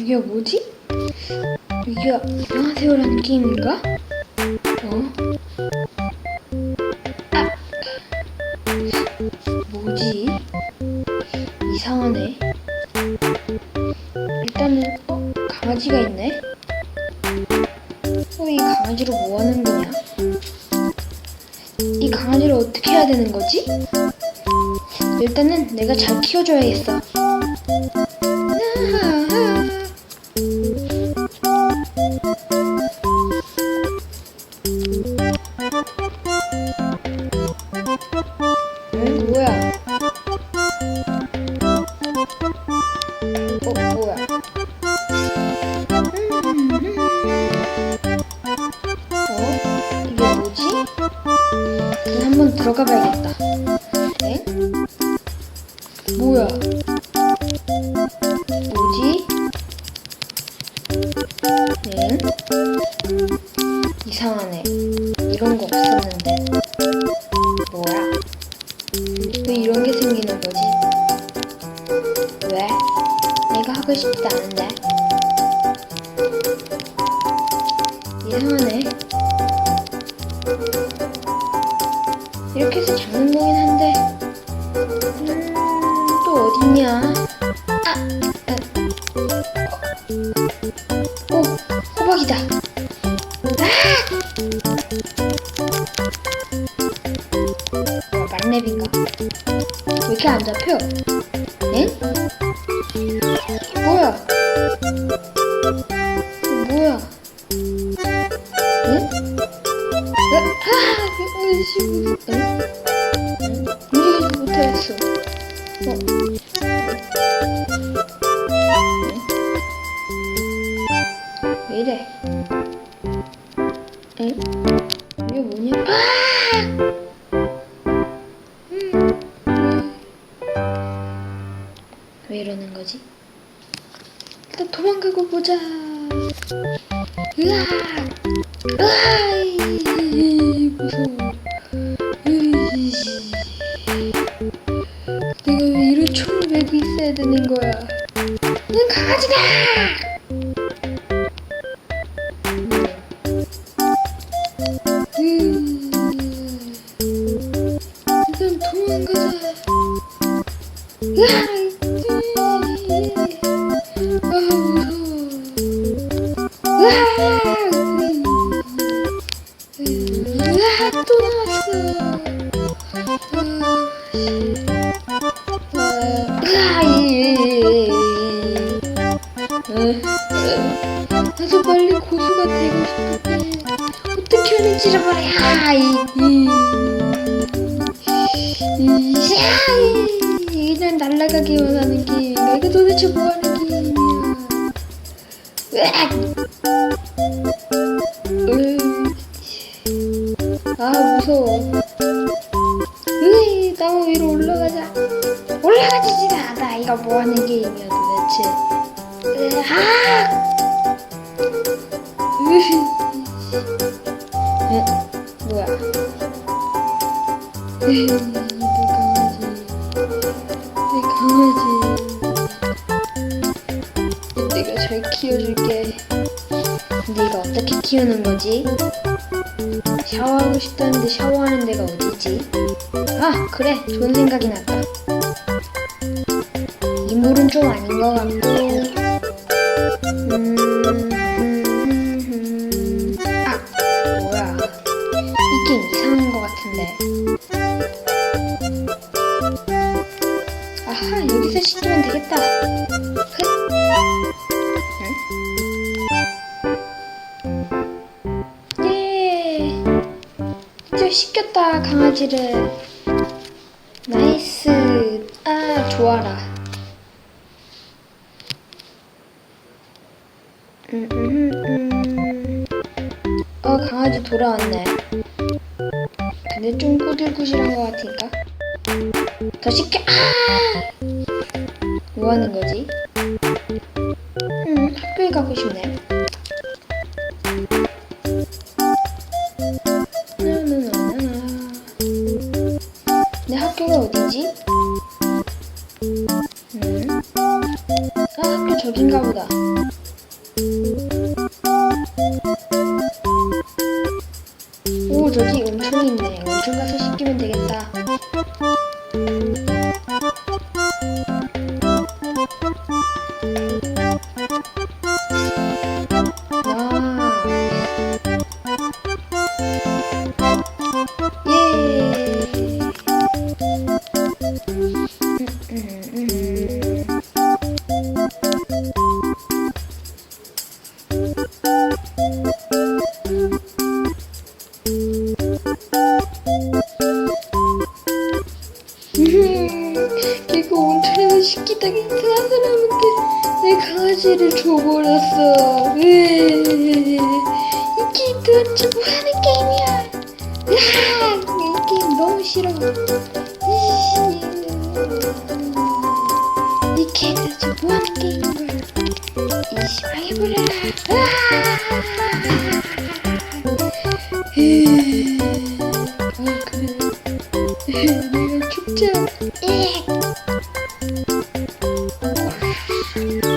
이게 뭐지? 이게 안녕하세요라는 게임인가? 어? 아! 뭐지? 이상하네. 일단은 어? 강아지가 있네? 어, 이 강아지로 뭐 하는 거냐? 이 강아지를 어떻게 해야 되는 거지? 일단은 내가 잘 키워줘야겠어. 한번 들어가 봐야겠다. 엥? 뭐야? 뭐지? 엥? 이상하네. 이런 거 없었는데. 뭐야? 왜 이런 게 생기는 거지? 왜? 내가 하고 싶지도 않은데. 이상하네. 오! 호박이다! 아! 어, 만렙인가? 왜 이렇게 안 잡혀? 엥? 뭐야? 이거 뭐야? 응? 에? 아! 응? 응? 움직이지 못하겠어. 어? 왜, 왜 이러는 거지? 일단 도망가고 보자. 으아! 으아! 어떻게 하는지 잃어버려. 이, 이, 이, 이, 그냥 날아가기만 하는 게임인가? 이거 도대체 뭐 하는 게임이야? 아 무서워. 으이 나무 위로 올라가자. 올라가지지도 않아. 이거 뭐 하는 게임이야 도대체? 으악! 뭐야? 내 강아지. 내 강아지. 내가 잘 키워줄게. 이거 어떻게 키우는 거지? 샤워하고 싶다는데 샤워하는 데가 어디지? 아, 그래. 좋은 생각이 났다. 인물은 좀 아닌 것 같고. 음. 아하, 여기서 시키면 되겠다. 흑. 응? 예. 저 시켰다, 강아지를. 나이스. 아, 좋아라. 음, 음, 음. 어, 강아지 돌아왔네. 근데 좀 꾸질꾸질한 것 같으니까 더 쉽게 아! 뭐 하는 거지? 음 학교에 가고 싶네 내 학교가 어디지? 음. 아 학교 저긴가 보다 오 저기 엄청 있네 온천 가서 씻기면 되겠다. 씻기다가 이상한 사람한테 내 강아지를 줘버렸어. 으이, 이 게임 도대체 뭐 하는 게임이야? 으아, 이 게임 너무 싫어. 이 게임 도대체 뭐 하는 게임인 거야? 이씨, 망해버려라. Yeah.